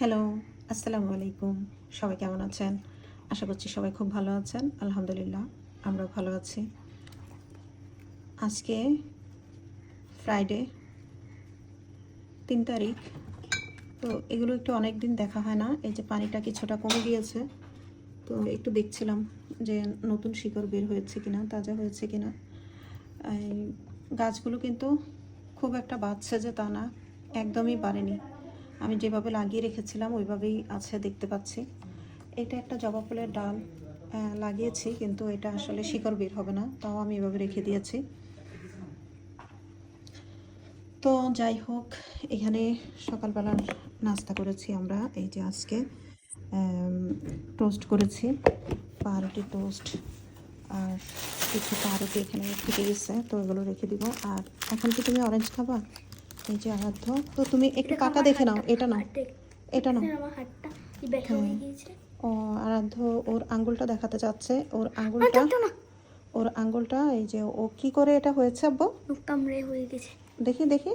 Hello আসসালামু আলাইকুম। সবাই কেমন আছেন? আশা করছি সবাই খুব ভালো আছেন। আলহামদুলিল্লাহ আমরাও ভালো আছি। আজকে ফ্রাইডে তিন তারিখ। তো এগুলো একটু অনেক দিন দেখা হয় না। এই যে পানিটা কিছুটা কমে গিয়েছে। তো একটু দেখছিলাম যে নতুন শিকড় বের হয়েছে কিনা, তাজা হয়েছে কিনা। গাছগুলো কিন্তু খুব একটা বাড়ছে যে তা না, একদমই বাড়েনি। আমি যেভাবে লাগিয়ে রেখেছিলাম, ওইভাবেই আছে দেখতে পাচ্ছি। এটা একটা জবা ফুলের ডাল লাগিয়েছি, কিন্তু এটা আসলে শিকড় বের হবে না, তাও আমি এভাবে রেখে দিয়েছি। তো যাই হোক, এখানে সকালবেলার নাস্তা করেছি আমরা, এই যে আজকে টোস্ট করেছি, পাউরুটি টোস্ট আর কিছু পাউরুটি এখানে থেকে গেছে, তো এগুলো রেখে দিব। আর এখন কি তুমি অরেঞ্জ খাবা? এই যে আরাধ্য তো তুমি একটু পাকা দেখে নাও এটা নাও এটা নাও। হয়ে। ও আরাধ্য ওর আঙ্গুলটা দেখাতে চাচ্ছে ওর আঙ্গুলটা ওর আঙ্গুলটা এই যে ও কি করে এটা হয়েছে আব্বু? কামড়ে হয়ে গেছে। দেখি দেখি।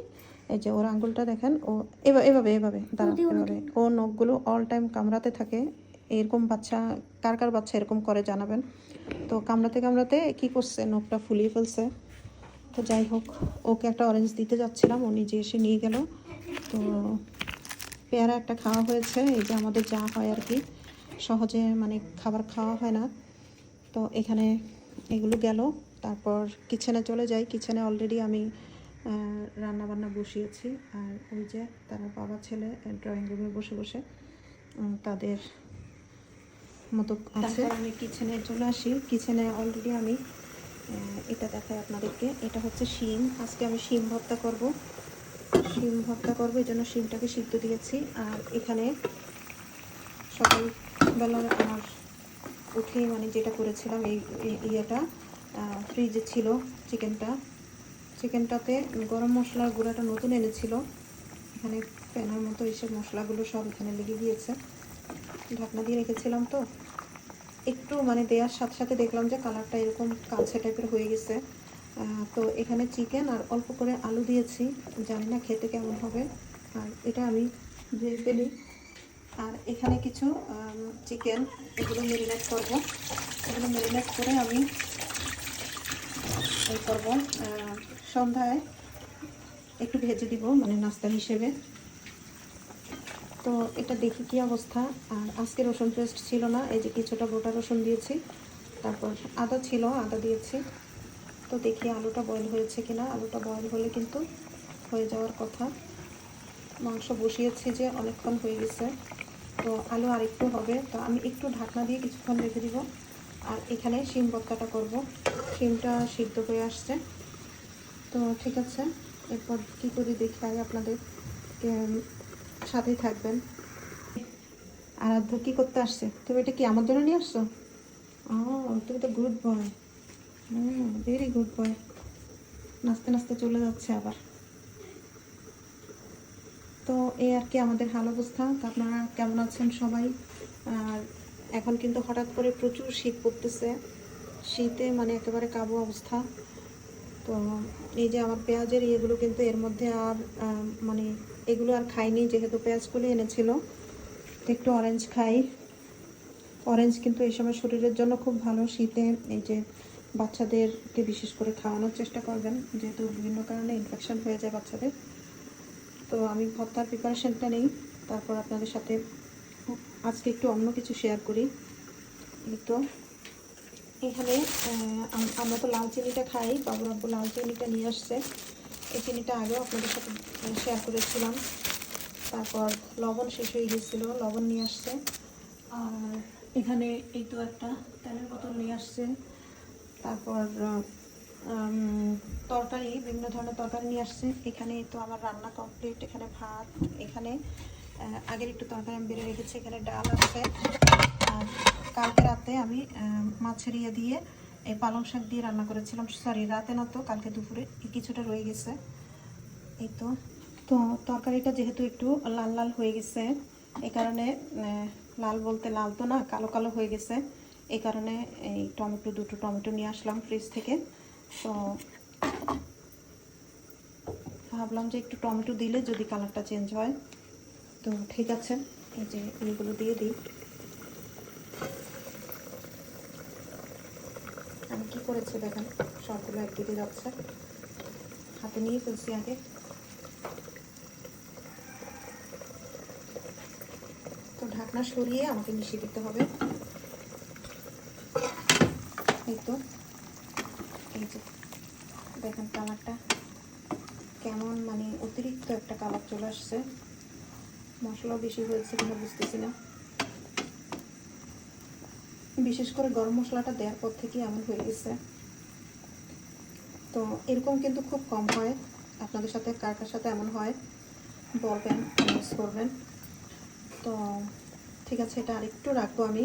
এই যে ওর আঙ্গুলটা দেখেন ও এভাবে এভাবে দিও এভাবে। ও নখগুলো অল টাইম কামড়াতে থাকে। এরকম বাচ্চা কার কার বাচ্চা এরকম করে জানাবেন? তো কামড়াতে কামড়াতে কি করছে? নখটা ফুলিয়ে ফেলছে। তো যাই হোক ওকে একটা অরেঞ্জ দিতে যাচ্ছিলাম ও নিজে এসে নিয়ে গেল। তো পেয়ারা একটা খাওয়া হয়েছে এই যে আমাদের যা হয় আর কি। সহজে মানে খাবার খাওয়া হয় না। তো এখানে এগুলো গেল তারপর কিচেনে চলে যাই। কিচেনে অলরেডি আমি রান্না বান্না বসিয়েছি। আর ওই যে তারা বাবা ছেলে ড্রয়িং রুমে বসে বসে তাদের মতো আছে। আমি কিচেনে চলে আসি। কিচেনে অলরেডি আমি এটা দেখাই আপনাদেরকে। এটা হচ্ছে শিম। আজকে আমি শিম ভর্তা করব। শিম ভর্তা করব, এই জন্য শিমটাকে সিদ্ধ দিয়েছি। আর এখানে সকালবেলা আমার উঠে মানে যেটা করেছিলাম এই ইয়েটা ফ্রিজে ছিল চিকেনটা চিকেনটাতে গরম মশলার গুঁড়াটা নতুন এনেছিল। এখানে প্যানের মতো এইসব মশলাগুলো সব এখানে লেগে গিয়েছে। ঢাকনা দিয়ে রেখেছিলাম তো। একটু মানে দেওয়ার সাথে সাথে দেখলাম যে কালারটা এরকম কালচে টাইপের হয়ে গেছে। তো এখানে চিকেন আর অল্প করে আলু দিয়েছি। জানি না খেতে কেমন হবে। আর এটা আমি ধুয়ে ফেলি আর এখানে কিছু চিকেন, এগুলো মেরিনেট করব। এগুলো মেরিনেট করে আমি এই করব। সন্ধ্যায় একটু ভেজে দিব মানে নাস্তা হিসেবে। তো এটা দেখি কি অবস্থা। আর আজকে রসুন পেস্ট ছিল না এই যে কিছুটা গোটা রসুন দিয়েছি তারপর আদা ছিল আদা দিয়েছি। তো দেখি আলুটা বয়েল হয়েছে কিনা। আলুটা বয়েল হলে কিন্তু হয়ে যাওয়ার কথা। মাংস বসিয়েছি যে অনেকক্ষণ হয়ে গেছে। তো আলু আরেকটু হবে তো আমি একটু ঢাকনা দিয়ে কিছুক্ষণ রেখে দিব। আর এখানে শিম ভর্তাটা করব। শিমটা সিদ্ধ হয়ে আসছে। তো ঠিক আছে এরপর কী করি দেখাই আপনাদের। উম, সাথেই থাকবেন। আরাধ্য কি করতে আসছে? তুমি এটা কি আমার জন্য নিয়ে আসছো? ও, তুমি তো good boy hmm very good boy নাচতে নাচতে চলে যাচ্ছে আবার। তো এই আর কি আমাদের হাল অবস্থা। আপনারা কেমন আছেন সবাই? আর এখন কিন্তু হঠাৎ করে প্রচুর শীত পড়তেছে। শীতে মানে একেবারে কাবু অবস্থা। তো এই যে আমার পেঁয়াজের ইয়েগুলো কিন্তু এর মধ্যে আর মানে এগুলো আর খাইনি, যেহেতু পেঁয়াজগুলো এনেছিল, একটু অরেঞ্জ খাই। অরেঞ্জ কিন্তু এই সময় শরীরের জন্য খুব ভালো, শীতে এই যে বাচ্চাদেরকে বিশেষ করে খাওয়ানোর চেষ্টা করবেন, যেহেতু বিভিন্ন কারণে ইনফেকশন হয়ে যায় বাচ্চাদের। তো আমি ভর্তার প্রিপারেশনটা নেই, তারপর আপনাদের সাথে আজকে একটু অন্য কিছু শেয়ার করি। এই তো। এখানে আমরা তো লাল চিনিটা খাই, বাবুর আব্বু লাল চিনিটা নিয়ে আসছে। এই চিনিটা আগেও আপনাদের সাথে শেয়ার করেছিলাম। তারপর লবণ শেষ হয়ে গেছিল লবণ নিয়ে আসছে। আর এখানে এই তো একটা তেলের বোতল নিয়ে আসছে। তারপর তরকারি, বিভিন্ন ধরনের তরকারি নিয়ে আসছে। এখানে তো আমার রান্না কমপ্লিট এখানে ভাত, এখানে আগের একটু তরকারি আমি বেড়ে রেখেছি, এখানে ডাল আছে। আর কালকে রাতে আমি মাছের ইয়ে দিয়ে এই পালং শাক দিয়ে রান্না করেছিলাম। সরি রাতে না তো, কালকে দুপুরে। কিছুটা রয়ে গেছে। এই তো তো তরকারিটা যেহেতু একটু লাল লাল হয়ে গেছে, এই কারণে লাল বলতে লাল তো না, কালো কালো হয়ে গেছে। এই কারণে এই টমেটো, দুটো টমেটো নিয়ে আসলাম ফ্রিজ থেকে। তো ভাবলাম যে একটু টমেটো দিলে যদি কালারটা চেঞ্জ হয়। তো ঠিক আছে, এই যে এইগুলো দিয়ে দিই। আমি কি করেছি দেখেন সবগুলো একদিকে যাচ্ছে। হাতে নিয়ে ফেলছি আগে। তো ঢাকনা সরিয়ে আমাকে মিশিয়ে দিতে হবে। এই তো, এই যে, দেখেন কালারটা কেমন মানে অতিরিক্ত একটা কালার চলে আসছে। মশলাও বেশি হয়েছে কিনা বুঝতেছি না। বিশেষ করে গরম মশলাটা দেওয়ার পর থেকে এমন হয়ে গেছে। তো এরকম কিন্তু খুব কম হয়। আপনাদের সাথে কার কার সাথে এমন হয়, বলবেন মিস করবেন। তো ঠিক আছে, এটা আরেকটু রাখব আমি।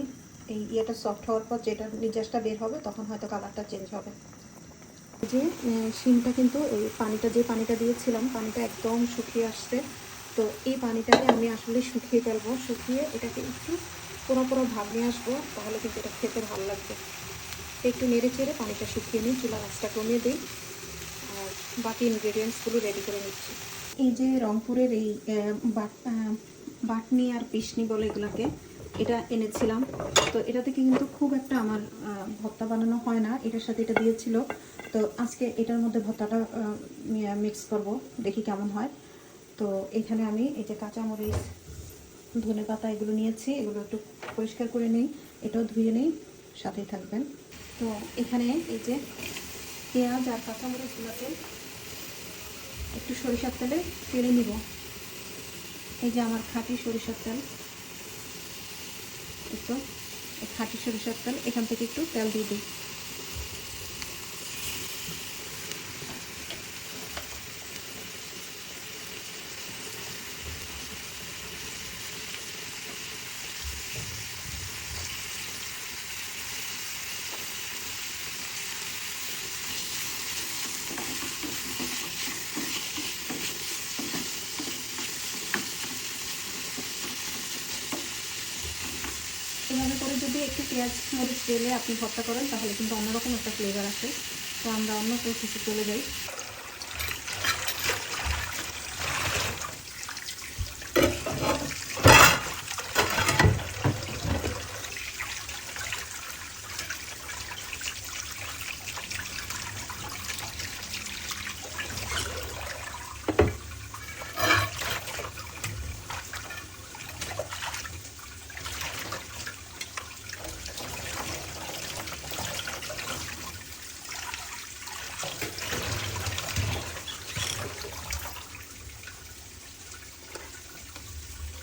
এই ইয়েটা সফট হওয়ার পর যেটা নিজাসটা বের হবে, তখন হয়তো কালারটা চেঞ্জ হবে। যে শিমটা কিন্তু এই পানিটা, যে পানিটা দিয়েছিলাম, পানিটা একদম শুকিয়ে আসছে। তো এই পানিটাকে আমি আসলে শুকিয়ে ফেলব। শুকিয়ে এটাকে একটু পুরো পুরো ভাব নিয়ে আসব, তাহলে কিন্তু এটা খেতে ভালো লাগবে। একটু নেড়ে চেড়ে পানিটা শুকিয়ে নিই চুলা গাছটা কমিয়ে দিই। আর বাকি ইনগ্রেডিয়েন্টসগুলো রেডি করে নিচ্ছি। এই যে রংপুরের এই বাট- বাটনি আর পিসনি বলে এগুলাকে, এটা এনেছিলাম। তো এটা থেকে কিন্তু খুব একটা আমার ভর্তা বানানো হয় না। এটার সাথে এটা দিয়েছিল। তো আজকে এটার মধ্যে ভর্তাটা মিক্স করব, দেখি কেমন হয়। তো এখানে আমি এই যে কাঁচামরিচ ধনে পাতা এগুলো নিয়েছি, এগুলো একটু পরিষ্কার করে নিই, এটাও ধুয়ে নিই, সাথেই থাকবেন। তো এখানে এই যে পেঁয়াজ আর কাঁচামরিচগুলোকে একটু সরিষার তেলে তেলে নিব। এই যে আমার খাঁটি সরিষার তেল। একটু খাঁটি সরিষার তেল, এখান থেকে একটু তেল দিয়ে দিই এভাবে করে যদি একটু পেঁয়াজ মরিচ তেলে আপনি ভর্তা করেন, তাহলে কিন্তু অন্যরকম একটা ফ্লেভার আসে। তো আমরা অন্য কিছু চলে যাই।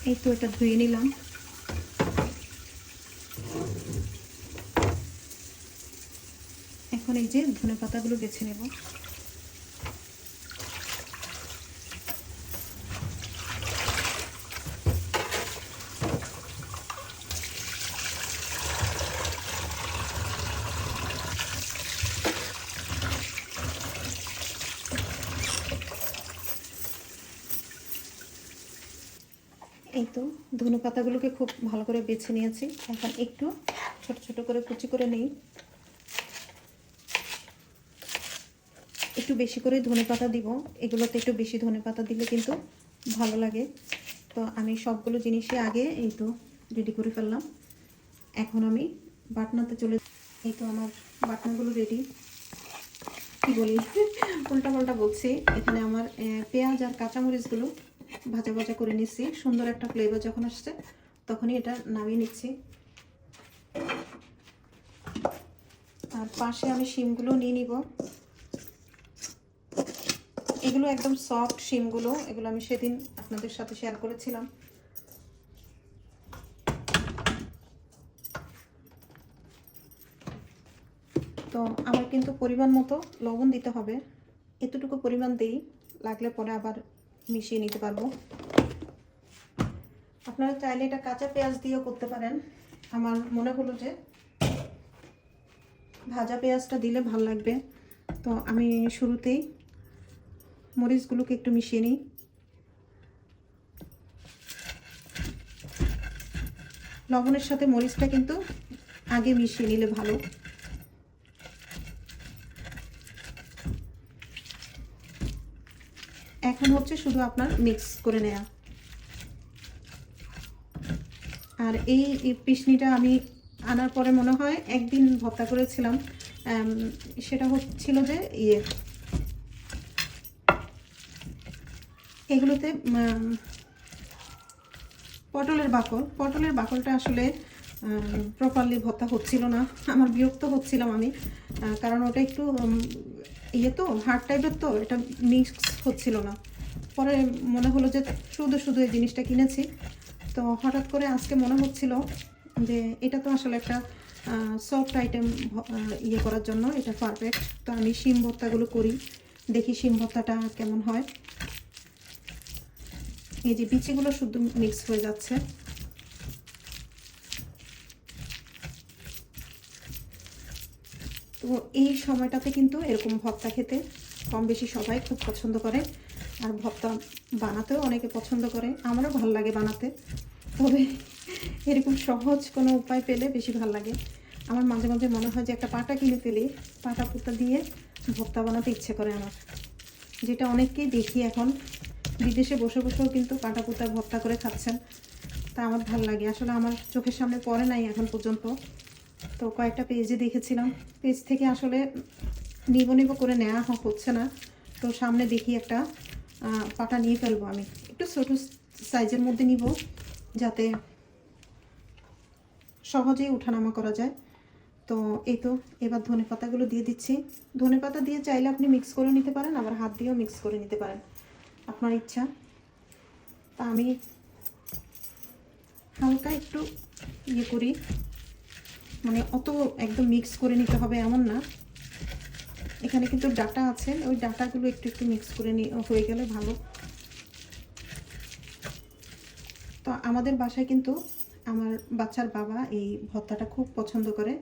এই তো এটা ধুয়ে নিলাম। এখন এই যে ধনে পাতাগুলো বেছে নেব। এই তো, ধনে পাতাগুলোকে খুব ভালো করে বেছে নিয়েছি। এখন একটু ছোট ছোট করে কুচি করে নিই। একটু বেশি করে ধনে পাতা দিব। এগুলোতে একটু বেশি ধনে পাতা দিলে কিন্তু ভালো লাগে। তো আমি সবগুলো জিনিসই আগে এই তো রেডি করে ফেললাম। এখন আমি বাটনাতে চলে এই তো আমার বাটনাগুলো রেডি কি বলি? উল্টা পাল্টা বলছি। এখানে আমার পেঁয়াজ আর কাঁচামরিচগুলো ভাজা ভাজা করে নিচ্ছি। সুন্দর একটা ফ্লেভার যখন আসছে, তখনই এটা নামিয়ে নিচ্ছি। আর পাশে আমি শিমগুলো নিয়ে নিব। এগুলো একদম সফট শিমগুলো, এগুলো আমি সেদিন আপনাদের সাথে শেয়ার করেছিলাম। তো আমার কিন্তু পরিমাণ মতো লবণ দিতে হবে। এতটুকু পরিমাণ দিই, লাগলে পরে আবার মিশিয়ে নিতে পারব। আপনারা চাইলে এটা কাঁচা পেঁয়াজ দিয়েও করতে পারেন। আমার মনে হলো যে ভাজা পেঁয়াজটা দিলে ভালো লাগবে। তো আমি শুরুতেই মরিচগুলোকে একটু মিশিয়ে নিই। লবণের সাথে মরিচটা কিন্তু আগে মিশিয়ে নিলে ভালো। এখন হচ্ছে শুধু আপনার মিক্স করে নেওয়া আর এই পিসনিটা আমি আনার পরে মনে হয় একদিন ভর্তা করেছিলাম সেটা হচ্ছিল যে ইয়ে। এগুলোতে পটলের বাকল। পটলের বাকলটা আসলে প্রপারলি ভর্তা হচ্ছিল না। আমার বিরক্ত হচ্ছিলাম আমি কারণ ওটা একটু ইয়ে তো হার্ড টাইপের তো, এটা মিক্স হচ্ছিল না। পরে মনে হলো যে শুধু শুধু এই জিনিসটা কিনেছি। তো হঠাৎ করে আজকে মনে হচ্ছিল যে এটা তো আসলে একটা সফট আইটেম ইয়ে করার জন্য, এটা পারফেক্ট তো আমি শিম ভর্তাগুলো করি, দেখি শিম ভর্তাটা কেমন হয়। এই যে বিচিগুলো শুধু মিক্স হয়ে যাচ্ছে। তো এই সময়টাতে কিন্তু এরকম ভর্তা খেতে কম বেশি সবাই খুব পছন্দ করে। আর ভর্তা বানাতেও অনেকে পছন্দ করে। আমারও ভালো লাগে বানাতে। তবে এরকম সহজ কোনো উপায় পেলে বেশি ভালো লাগে। আমার মাঝে মাঝে মনে হয় যে একটা পাটা কিনে ফেলি, পাটা পুতা দিয়ে ভর্তা বানাতে ইচ্ছে করে আমার। যেটা অনেককেই দেখি এখন। বিদেশে বসে বসেও কিন্তু পাটা পুতা ভর্তা করে খাচ্ছেন। তা আমার ভালো লাগে। আসলে আমার চোখের সামনে পড়ে নাই এখন পর্যন্ত। তো কয়েকটা পেজে দেখেছিলাম। পেজ থেকে আসলে নিব নিব করে নেওয়া হচ্ছে না। তো সামনে দেখি একটা পাটা নিয়ে ফেলব আমি। একটু ছোটো সাইজের মধ্যে নিব, যাতে সহজেই উঠানামা করা যায়। তো এই তো, এবার ধনে পাতাগুলো দিয়ে দিচ্ছি। ধনে পাতা দিয়ে চাইলে আপনি মিক্স করে নিতে পারেন, আবার হাত দিয়েও মিক্স করে নিতে পারেন। আপনার ইচ্ছা। তা আমি হালকা একটু ইয়ে করি। মানে অত একদম মিক্স করে নিতে হবে এমন না। এখানে কিন্তু ডাটা আছে, ওই ডাটাগুলো একটু একটু মিক্স করে হয়ে গেলে ভালো। তো আমাদের বাসায় কিন্তু আমার বাচ্চার বাবা এই ভর্তাটা খুব পছন্দ করে।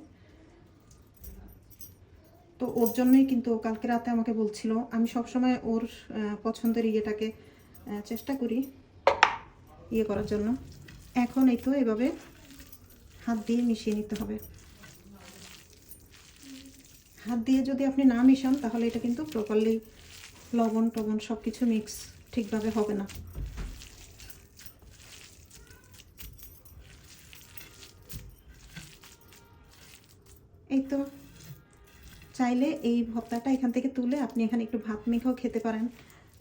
তো ওর জন্যই কিন্তু কালকে রাতে আমাকে বলছিল, আমি সবসময় ওর পছন্দের ইয়েটাকে চেষ্টা করি ইয়ে করার জন্য। এখন এই তো এভাবে হাত দিয়ে মিশিয়ে নিতে হবে। হাত দিয়ে যদি আপনি না মিশান, তাহলে এটা কিন্তু প্রপারলি লবণ টবণ সব কিছু মিক্স ঠিকভাবে হবে না। এই তো, চাইলে এই ভর্তাটা এখান থেকে তুলে আপনি এখানে একটু ভাত মেখেও খেতে পারেন,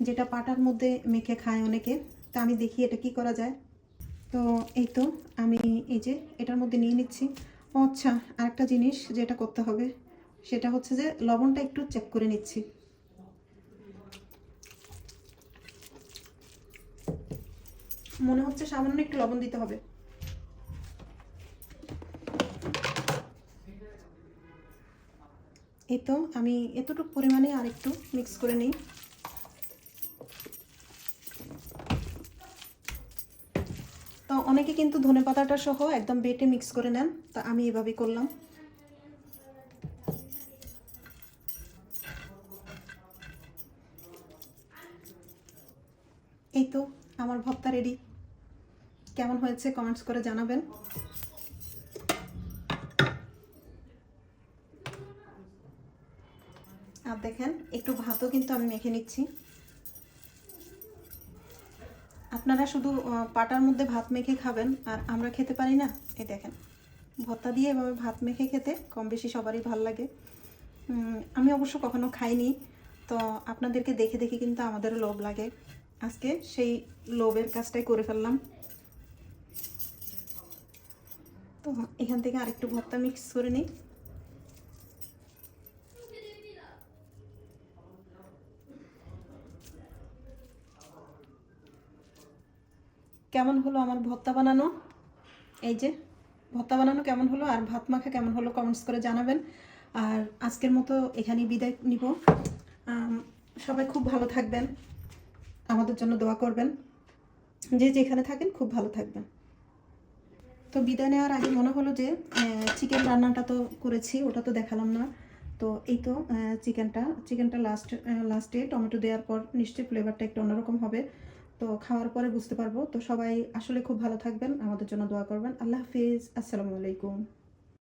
যেটা পাটার মধ্যে মেখে খায় অনেকে। তা আমি দেখি এটা কি করা যায়। তো এই তো, আমি এই যে এটার মধ্যে নিয়ে নিচ্ছি। আচ্ছা আরেকটা জিনিস যেটা করতে হবে সেটা হচ্ছে যে লবণটা একটু চেক করে নিচ্ছি। মনে হচ্ছে সামান্য একটু লবণ দিতে হবে। এই তো আমি এতটুকু পরিমাণে আর একটু মিক্স করে নিই। তো অনেকে কিন্তু ধনে পাতাটা সহ একদম বেটে মিক্স করে নেন, তা আমি এভাবেই করলাম। এই তো, আমার ভর্তা রেডি কেমন হয়েছে কমেন্টস করে জানাবেন। আর দেখেন, একটু ভাতও কিন্তু আমি মেখে নিচ্ছি। আপনারা শুধু পাটার মধ্যে ভাত মেখে খাবেন, আর আমরা খেতে পারি না? এই দেখেন ভর্তা দিয়ে এভাবে ভাত মেখে খেতে কম বেশি সবারই ভালো লাগে। আমি অবশ্য কখনো খাইনি, তো আপনাদেরকে দেখে দেখে কিন্তু আমাদেরও লোভ লাগে। আজকে সেই লোভের কাজটাই করে ফেললাম। তো এখান থেকে আরেকটু ভর্তা মিক্স করে নিই। কেমন হলো আমার ভর্তা বানানো? এই যে, ভর্তা বানানো কেমন হলো আর ভাত মাখা কেমন হলো কমেন্টস করে জানাবেন। আর আজকের মতো এখানেই বিদায় নিব। সবাই খুব ভালো থাকবেন। আমাদের জন্য দোয়া করবেন। যে যেখানে থাকেন, খুব ভালো থাকবেন। তো বিদায় নেওয়ার আগে মনে হলো যে চিকেন রান্নাটা তো করেছি, ওটা তো দেখালাম না। তো এই তো চিকেনটা চিকেনটা লাস্ট লাস্টে টমেটো দেওয়ার পর নিশ্চয়ই ফ্লেভারটা একটু অন্যরকম হবে। তো খাওয়ার পরে বুঝতে পারব। তো সবাই আসলে খুব ভালো থাকবেন, আমাদের জন্য দোয়া করবেন। আল্লাহ হাফিজ, আসসালামু আলাইকুম।